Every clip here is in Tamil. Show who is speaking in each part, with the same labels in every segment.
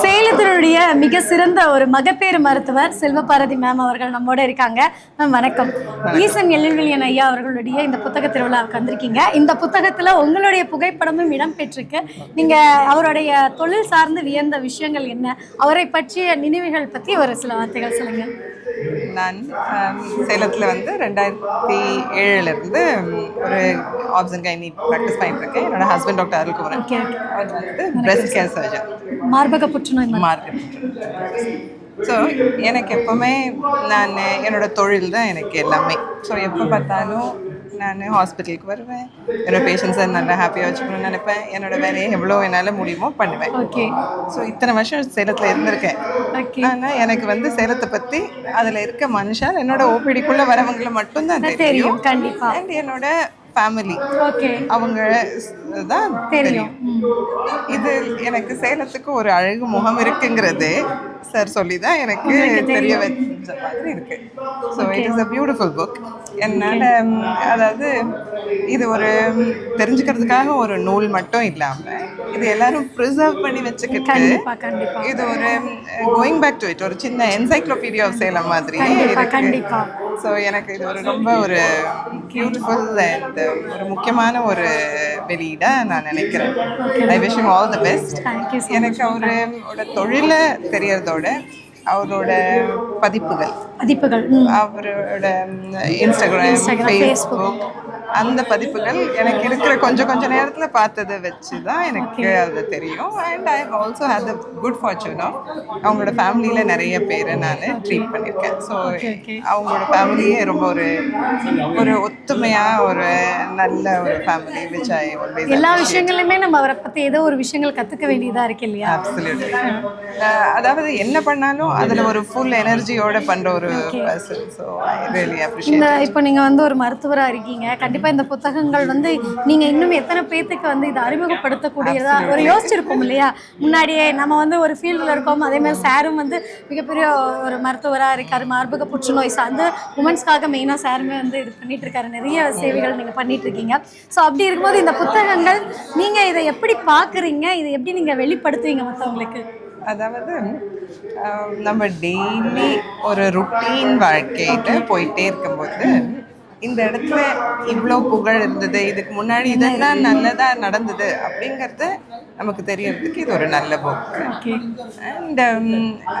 Speaker 1: சேலத்தினுடைய மிக சிறந்த ஒரு மகப்பேறு மருத்துவர் செல்வபாரதி மேம் அவர்கள் நம்மோட இருக்காங்க. மேம் வணக்கம். ஈசன் எழில்விழியன் ஐயா அவர்களுடைய இந்த புத்தக திருவிழாவுக்கு வந்திருக்கீங்க. இந்த புத்தகத்துல உங்களுடைய புகைப்படமும் இடம்பெற்றிருக்கு. நீங்க அவருடைய தொழில் சார்ந்து வியந்த விஷயங்கள் என்ன? அவரை பற்றிய நினைவுகள் பத்தி ஒரு சில வார்த்தைகள் சொல்லுங்க.
Speaker 2: நான் சேலத்தில் வந்து ரெண்டாயிரத்தி ஏழுலேருந்து ஒரு ஆப்ஷன் கைனி ப்ராக்டிஸ் பண்ணிட்டு இருக்கேன் என்னோட husband doctor Arulkumaran.
Speaker 1: Okay okay
Speaker 2: அவர் வந்து பிரஸ்ட் கேர் சர்ஜன்
Speaker 1: மார்பக புற்றுநோய்.
Speaker 2: மார்க்கெட் ஸோ எனக்கு எப்போவுமே நான் என்னோட தொழில் தான் எனக்கு எல்லாமே. ஸோ எப்போ பார்த்தாலும் நான் ஹாஸ்பிட்டலுக்கு வருவேன். என்னோட பேஷண்ட்ஸை நல்லா ஹாப்பியாக வச்சுக்கணும்னு நினைப்பேன். என்னோட வேலையை எவ்வளோ என்னால் முடியுமோ பண்ணுவேன்.
Speaker 1: ஓகே
Speaker 2: ஸோ இத்தனை வருஷம் சேலத்தில் இருந்திருக்கேன். ஆனால் எனக்கு வந்து சேலத்தை பற்றி அதில் இருக்க மனுஷன் என்னோட ஓபிடிக்குள்ளே வரவங்களை மட்டும்தான் தெரியும்.
Speaker 1: தெரியும். கண்டிப்பா.
Speaker 2: அண்ட் என்னோட ஃபேமிலி அவங்க தான்
Speaker 1: தெரியும்.
Speaker 2: இது எனக்கு சேலத்துக்கு ஒரு அழகு முகம் இருக்குங்கிறது சார் சொல்லி தான் எனக்கு தெரிய வச்ச மாதிரி இருக்கு. So it is a beautiful book என்னால் அதாவது இது ஒரு தெரிஞ்சுக்கிறதுக்காக ஒரு நூல் மட்டும் இல்லாமல் இது எல்லாரும் ப்ரிசர்வ் பண்ணி வச்சுக்கிட்டு இது ஒரு கோயிங் பேக் டு இட் ஒரு சின்ன என்சைக்ளோபீடியா ஆஃப் சேலம் மாதிரி இருக்கு. ஸோ எனக்கு இது ஒரு ரொம்ப ஒரு பியூட்டிஃபுல் அண்ட் ஒரு முக்கியமான ஒரு வெளியீடா நான் நினைக்கிறேன். I wish you all the best எனக்கு அவரோட தொழிலை தெரியறதோட அவரோட பதிப்புகள்.
Speaker 1: மதிப்புகள் ம்.
Speaker 2: அவரோட இன்ஸ்டாகிராம் ஃபேஸ்புக் அந்த பதிப்புகள் எனக்கு இருக்கிற கொஞ்சம் கொஞ்ச நேரத்தில் பார்த்ததை வச்சு தான் எனக்கு அது தெரியும். And I also had the good ஃபார்ச்சூனோ அவங்களோட ஃபேமிலியில் நிறைய பேரை நான் ட்ரீட் பண்ணியிருக்கேன். ஸோ. அவங்களோட ஃபேமிலியே ரொம்ப ஒரு ஒரு ஒத்துமையாக ஒரு நல்ல ஒரு ஃபேமிலி விச் ஐ
Speaker 1: எல்லா விஷயங்களையுமே நம்ம அவரை பத்தி ஏதோ ஒரு விஷயங்கள் கத்துக்க வேண்டியதா இருக்கு இல்லையா?
Speaker 2: அப்சல்யூட்லி அதாவது என்ன பண்ணாலும் அதில் ஒரு ஃபுல் எனர்ஜியோட பண்ணுற ஒரு person so I really appreciate
Speaker 1: இப்போ நீங்க வந்து ஒரு மருத்துவரா இருக்கீங்க. கண்டிப்பா இந்த புத்தகங்கள் வந்து நீங்க இன்னும் எத்தனை பேத்துக்கு வந்து இதை அறிமுகப்படுத்தக்கூடியதா ஒரு யோசிச்சிருப்போம் இல்லையா? முன்னாடியே நம்ம வந்து ஒரு ஃபீல்டில் இருக்கோம். அதே மாதிரி சாரும் வந்து மிகப்பெரிய ஒரு மருத்துவரா இருக்காரு. மார்பக புற்றுநோய் சார்ந்து உமன்ஸ்க்காக மெயினாக சாருமே வந்து இது பண்ணிட்டு இருக்காரு நிறைய சேவைகள் நீங்க பண்ணிட்டு இருக்கீங்க ஸோ அப்படி இருக்கும்போது இந்த புத்தகங்கள் நீங்க இதை எப்படி பாக்குறீங்க இதை எப்படி நீங்க வெளிப்படுத்துவீங்க மற்றவங்களுக்கு
Speaker 2: அதாவது நம்ம டெய்லி ஒரு ருட்டீன் வாழ்க்கையில போயிட்டே இருக்கும்போது இந்த இடத்துல இவ்வளோ புகழ் இருந்தது இதுக்கு முன்னாடி இதெல்லாம் நல்லதாக நடந்தது அப்படிங்கிறது நமக்கு தெரியறதுக்கு இது ஒரு நல்ல புக் அண்ட் um,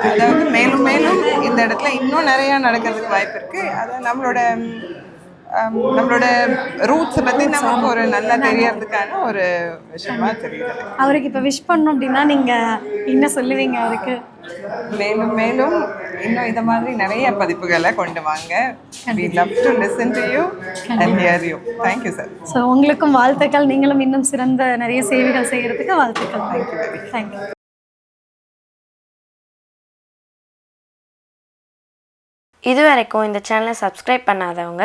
Speaker 2: அதாவது மேலும் மேலும் இந்த இடத்துல இன்னும் நிறையா நடக்கிறதுக்கு வாய்ப்பு இருக்குது அது நம்மளோட நம்மளோட ரூட்ஸை பற்றி நமக்கு ஒரு நல்லா தெரியறதுக்கான ஒரு விஷயமா தெரியுது.
Speaker 1: அவருக்கு இப்போ விஷ் பண்ணோம் அப்படின்னா நீங்க என்ன சொல்லுவீங்க அவருக்கு?
Speaker 2: மேலும் மேலும் இன்னும் இந்த மாதிரி நிறைய பதிப்புகளை கொண்டு வாங்க. We love to listen to you and hear you. Thank you sir.
Speaker 1: So உங்களுக்கும் வாழ்த்துக்கள். நீங்களும் இன்னும் சிறந்த நிறைய சேவைகள் செய்யறதுக்கு வாழ்த்துக்கள்.
Speaker 2: Thank you very much
Speaker 1: thank you
Speaker 3: இதுவரைக்கும் இந்த சேனலை சப்ஸ்கிரைப் பண்ணாதவங்க